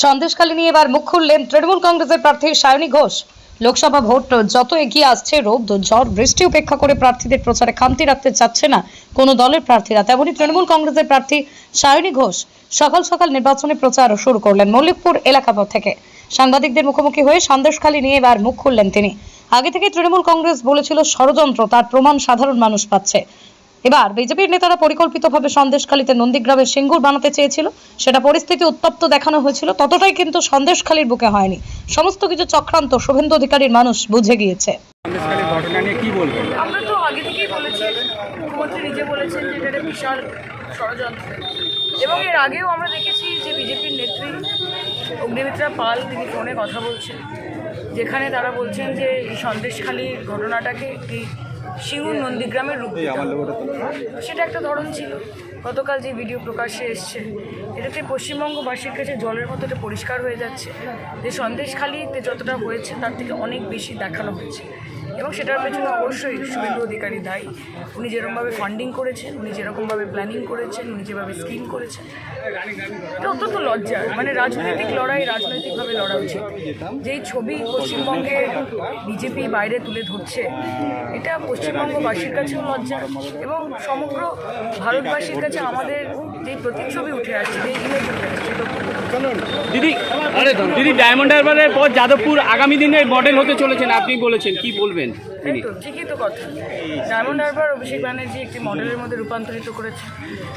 সন্দেশখালী নিয়ে এবার মুখ খুললেন তৃণমূল কংগ্রেসের প্রার্থী সায়নী ঘোষ। লোকসভা ভোট যত এগিয়ে আসছে, রোদ, ঝড়, বৃষ্টি উপেক্ষা করে প্রার্থীদের প্রচারে খামতি রাখতে চাচ্ছে না কোনো দলের প্রার্থীরা। তেমনি তৃণমূল কংগ্রেসের প্রার্থী সায়নী ঘোষ সকাল সকাল নির্বাচনী প্রচার শুরু করলেন মল্লিকপুর এলাকা থেকে। সাংবাদিকদের মুখোমুখি হয়ে সন্দেশখালী নিয়ে এবার মুখ খুললেন তিনি। আগে থেকে তৃণমূল কংগ্রেস বলেছিল ষড়যন্ত্র, তার প্রমাণ সাধারণ মানুষ পাচ্ছে। এবার বিজেপির নেতারা পরিকল্পিতভাবে সন্দেশখালীতে নন্দীগ্রামের সিঙ্গুর বানাতে চেয়েছিল। সেটা পরিস্থিতি উত্তপ্ত দেখানো হয়েছিল। ততটাই কিন্তু সন্দেশখালীর বুকে হয়নি। সমস্ত কিছু চক্রান্ত শুভেন্দু অধিকারীর মানুষ বুঝে গিয়েছে। ঘটনা নিয়ে কি বলবেন? আমরা তো আগে থেকেই বলেছি মুখ্যমন্ত্রী নিজে বলেছেন যে এটা বিশাল ষড়যন্ত্র। এবং এর আগেও আমরা দেখেছি যে বিজেপির নেত্রী অগ্নিমিত্রা পাল তিনি ফোনে কথা বলছেন যেখানে তারা বলছেন যে এই সন্দেশখালীর ঘটনাটাকে একটি সিঙ্গুর নন্দীগ্রামের রূপ সেটা একটা ধরন ছিল। গতকাল যে ভিডিও প্রকাশ্যে এসছে এটাতে পশ্চিমবঙ্গবাসীর কাছে জলের মতো এটা পরিষ্কার হয়ে যাচ্ছে। যে সন্দেশখালীতে যতটা হয়েছে তার থেকে অনেক বেশি দেখানো হয়েছে। এবং সেটার পেছনে অবশ্যই শুভেন্দু অধিকারী দায়ী। উনি যেরকমভাবে ফান্ডিং করেছেন উনি যেরকমভাবে প্ল্যানিং করেছেন উনি যেভাবে স্কিম করেছেন। এটা অত্যন্ত লজ্জার মানে রাজনৈতিক লড়াই রাজনৈতিকভাবে লড়া উচিত। যেই ছবি পশ্চিমবঙ্গে বিজেপি বাইরে তুলে ধরছে এটা পশ্চিমবঙ্গবাসীর কাছেও লজ্জা এবং সমগ্র ভারতবাসীর কাছে আমাদের যে প্রতিচ্ছবি উঠে আসছে যে ইমেজ উঠে আসছে দিদি দিদি ডায়মন্ড হারবারের পর যাদবপুর আগামী দিনে মডেল হতে চলেছেন আপনি বলেছেন কি বলবেন ঠিকই তো কথা। ডায়মন্ড হারবার অভিষেক ব্যানার্জি একটি মডেলের মধ্যে রূপান্তরিত করেছে।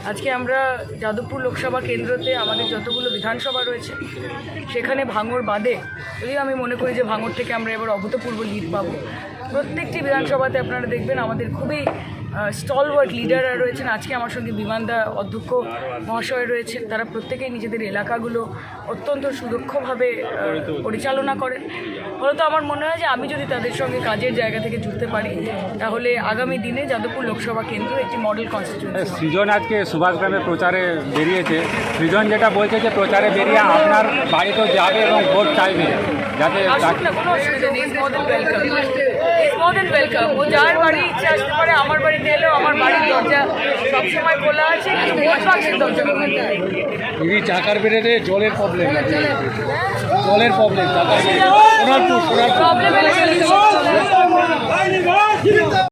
আজকে আমরা যাদবপুর লোকসভা কেন্দ্রতে আমাদের যতগুলো বিধানসভা রয়েছে সেখানে ভাঙর বাদে যদিও আমি মনে করি যে ভাঙর থেকে আমরা এবার অভূতপূর্ব লিড পাবো প্রত্যেকটি বিধানসভাতে আপনারা দেখবেন আমাদের খুবই স্টলওয়ার্ড লিডাররা রয়েছেন। আজকে আমার সঙ্গে বিমানদা অধ্যক্ষ মহাশয় রয়েছেন। তারা প্রত্যেকেই নিজেদের এলাকাগুলো অত্যন্ত সুদক্ষভাবে পরিচালনা করেন। ফলত আমার মনে হয় যে আমি যদি তাদের সঙ্গে কাজের জায়গা থেকে জুড়তে পারি তাহলে আগামী দিনে যাদবপুর লোকসভা কেন্দ্র একটি মডেল কনস্টিটিউন্সি সৃজন আজকে সুভাষগ্রামে প্রচারে বেরিয়েছে। সৃজন যেটা বলছে যে প্রচারে বেরিয়ে আপনার বাড়িতেও যাবে এবং ভোট চাইবে। যাতে কোনো অসুবিধা নেই। Is more welcome is more welcome ও যার বাড়ি ইচ্ছে আসতে পারে আমার বাড়িতে এলেও আমার বাড়ির দরজা সবসময় খোলা আছে কিন্তু ভোট দরজা খোলা দিদি চাকার বেড়েতে জলের প্রবলেম জলের প্রবলেম সোনারপুর সোনারপুর। প্রবলেম